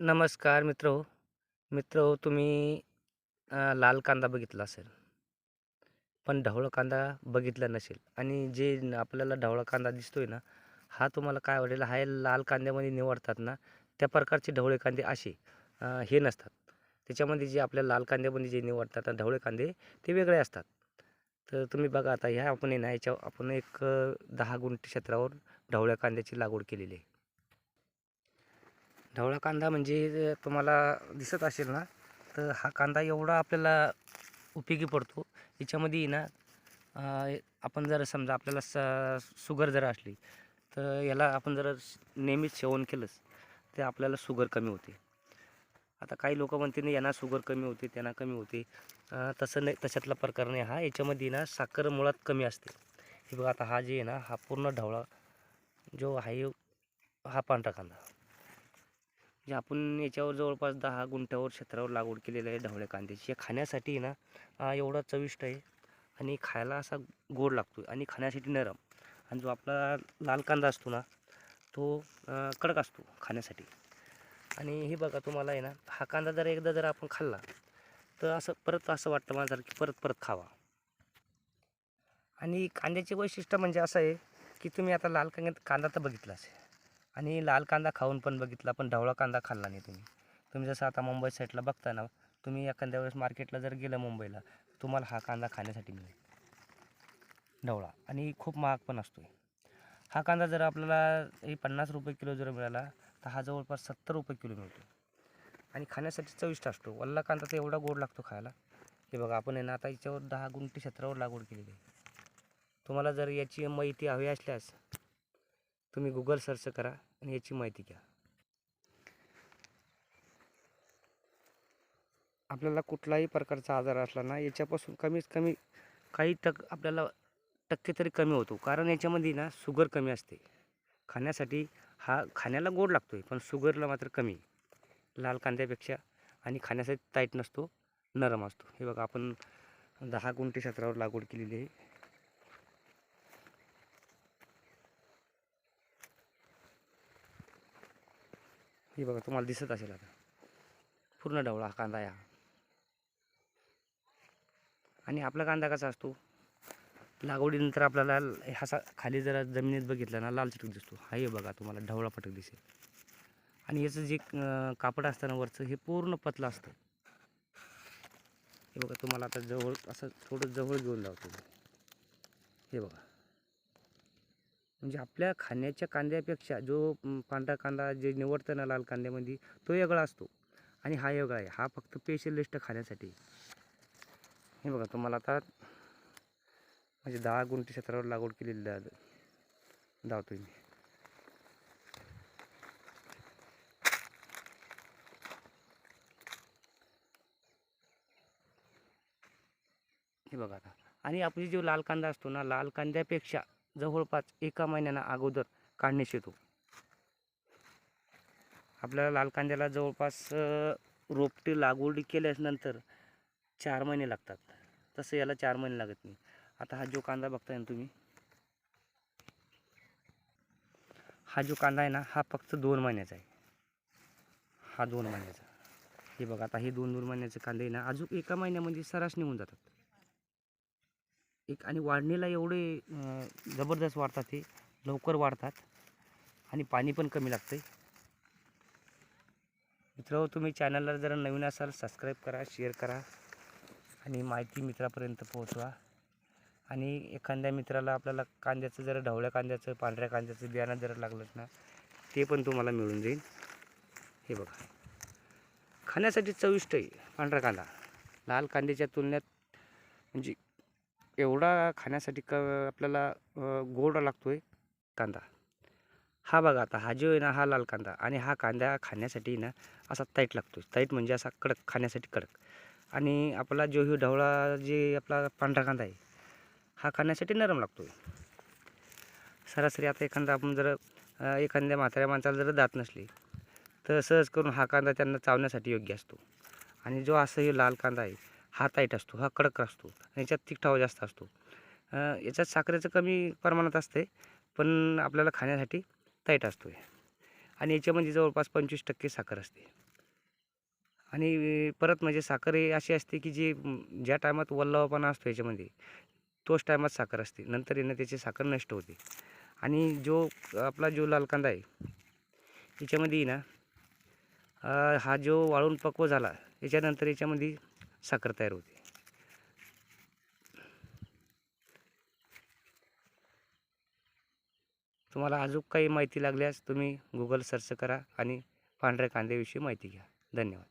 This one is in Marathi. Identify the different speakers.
Speaker 1: नमस्कार मित्र हो. मित्र हो तुम्ही लाल कांदा बघितला असेल. पण ढवळा कांदा बघितला नसेल. आणि जे आपल्याला ढवळा कांदा दिसतोय ना हा तुम्हाला काय आवडेल? हा लाल कांद्यामध्ये निवडतात ना त्या प्रकारचे ढवळे कांदे असे हे नसतात. त्याच्यामध्ये जे आपल्या लाल कांद्यामध्ये जे निवडतात ना ढवळे कांदे ते वेगळे असतात. तर तुम्ही बघा आता ह्या आपण ना याच्या आपण एक दहा गुंठे क्षेत्रावर ढवळ्या कांद्याची लागवड केलेली आहे. ढवळा कांदा म्हणजे तुम्हाला दिसत असेल ना तर हा कांदा एवढा आपल्याला उपयोगी पडतो. याच्यामध्ये ना आपण जर समजा आपल्याला स शुगर जर असली तर याला आपण जर नेहमीच सेवन केलंच तर आपल्याला शुगर कमी होते. आता काही लोक म्हणते ना यांना शुगर कमी होते त्यांना कमी होते. तसं नाही तशातला प्रकार नाही. हा याच्यामध्ये ना साखर मुळात कमी असते. हे बघा आता हा जे आहे ना हा पूर्ण ढवळा जो आहे हा पांढरा कांदा. जे आपण याच्यावर जवळपास दहा गुंठ्यावर क्षेत्रावर लागवड केलेलं आहे ढवळ्या कांद्याची. हे खाण्यासाठी ना एवढा चविष्ट आहे आणि खायला असा गोड लागतो आणि खाण्यासाठी नरम. आणि जो आपला लाल कांदा असतो ना तो कडक असतो खाण्यासाठी. आणि हे बघा तुम्हाला आहे ना हा कांदा जर एकदा जर आपण खाल्ला तर असं परत असं वाटतं मला जर की परत परत खावा. आणि कांद्याचे वैशिष्ट्य म्हणजे असं आहे की तुम्ही आता लाल कांद्यात कांदा तर बघितला असेल आणि लाल कांदा खाऊन पण बघितला पण ढवळा कांदा खाल्ला नाही तुम्ही. तुम्ही जसं आता मुंबई साईडला बघता ना तुम्ही एखाद्या वेळेस मार्केटला जर गेलं मुंबईला तुम्हाला हा कांदा खाण्यासाठी मिळेल. ढवळा. आणि खूप महाग पण असतो हा कांदा जर आपल्याला हे पन्नास रुपये किलो जर मिळाला तर हा जवळपास सत्तर रुपये किलो मिळतो आणि खाण्यासाठी चविष्ट असतो. वल्ला कांदा तर एवढा गोड लागतो खायला. हे बघा आपण आहे ना आता याच्यावर दहा गुंठी क्षेत्रावर लागवड केलेली आहे. तुम्हाला जर याची माहिती हवी असल्यास तुम्ही गुगल सर्च करा. आणि याची माहिती घ्या. आपल्याला कुठलाही प्रकारचा आजार असला ना याच्यापासून कमीत कमी काही टक आपल्याला टक्के तरी कमी होतो. कारण याच्यामध्ये ना शुगर कमी असते. खाण्यासाठी हा खाण्याला गोड लागतो आहे पण शुगरला मात्र कमी. लाल कांद्यापेक्षा आणि खाण्यासाठी टाईट नसतो नरम असतो. हे बघा आपण दहा गुंठे क्षेत्रावर लागवड केलेली आहे. हे बघा तुम्हाला दिसत असेल आता. पूर्ण ढवळा हा कांदा या. हा आणि आपला कांदा कसा असतो? लागवडीनंतर आपल्याला असा खाली जरा जमिनीत बघितला ना लाल चिटक दिसतो. हा हे बघा तुम्हाला ढवळा पटक दिसेल. आणि याचं जे कापड असतं ना वरचं हे पूर्ण पतलं असतं. हे बघा तुम्हाला आता जवळ असं थोडं जवळ घेऊन लावतो हे बघा. म्हणजे आपल्या खाण्याच्या कांद्यापेक्षा जो पांढरा कांदा जे निवडतं ना लाल कांद्यामध्ये तो वेगळा असतो. आणि हा वेगळा आहे. हा फक्त स्पेशलिस्ट खाण्यासाठी. हे बघा तुम्हाला आता म्हणजे दहा गुंठे क्षेत्रावर लागवड केलेली धावतो धावतोय मी. हे बघा आता. आणि आपली जो लाल कांदा असतो ना लाल कांद्यापेक्षा जवळपास एका महिन्यानं अगोदर काढण्यास येतो. आपल्याला लाल कांद्याला जवळपास रोपटे रोपटी लागवड केल्यानंतर चार महिने लागतात. तसं याला चार महिने लागत नाही. आता हा जो कांदा बघताय ना तुम्ही हा जो कांदा आहे ना हा फक्त दोन महिन्याचा आहे. हा दोन महिन्याचा. हे बघा आता हे दोन दोन महिन्याचे कांदे आहे ना अजून एका महिन्यामध्ये सरास निघून जातात. एक आणि वाढणीला एवढे जबरदस्त वाढतात ते लवकर वाढतात. आणि पाणी पण कमी लागतं मित्र तुम्ही चॅनलला जर नवीन असाल सबस्क्राईब करा शेअर करा. आणि माहिती मित्रापर्यंत पोहोचवा. आणि एखाद्या मित्राला आपल्याला कांद्याचं जर ढवळ्या कांद्याचं पांढऱ्या कांद्याचं बियाणं जर लागलं ना ते पण तुम्हाला मिळून जाईल. हे बघा. खाण्यासाठी चविष्ट आहे पांढरा कांदा. लाल कांद्याच्या तुलनेत म्हणजे एवढा खाण्यासाठी क आपल्याला गोडा गोड लागतो आहे कांदा. हा बघा आता हा जो आहे ना हा लाल कांदा आणि हा कांदा खाण्यासाठी ना असा ताईट लागतो ताईट म्हणजे असा कडक खाण्यासाठी कडक. आणि आपला जो ही ढवळा जे आपला पांढरा कांदा आहे हा खाण्यासाठी नरम लागतो सरासरी आता एखादा आपण जर एखाद्या म्हाताऱ्या माणसाला जर दात नसली तर सहज करून हा कांदा त्यांना चावण्यासाठी योग्य असतो. आणि जो असं हे लाल कांदा आहे हा ताईट असतो हा कडक असतो आणि याच्यात तिखटावा जास्त असतो. याच्यात साखरेचं कमी प्रमाणात असते पण आपल्याला खाण्यासाठी ताईट असतो आहे आणि याच्यामध्ये जवळपास पंचवीस टक्के साखर असते. आणि परत म्हणजे साखर ही अशी असते की जी ज्या टायमात वल्लावपणा असतो याच्यामध्ये तोच टायमात साखर असते. नंतर येणं त्याची साखर नष्ट होते. आणि जो आपला जो लाल कांदा आहे याच्यामध्ये ना हा जो वाळून पक्व झाला याच्यानंतर याच्यामध्ये साखर तयार होते. तुम्हाला अजून काही माहिती लागल्यास तुम्ही गुगल सर्च करा आणि पांढऱ्या कांद्याविषयी माहिती घ्या. धन्यवाद.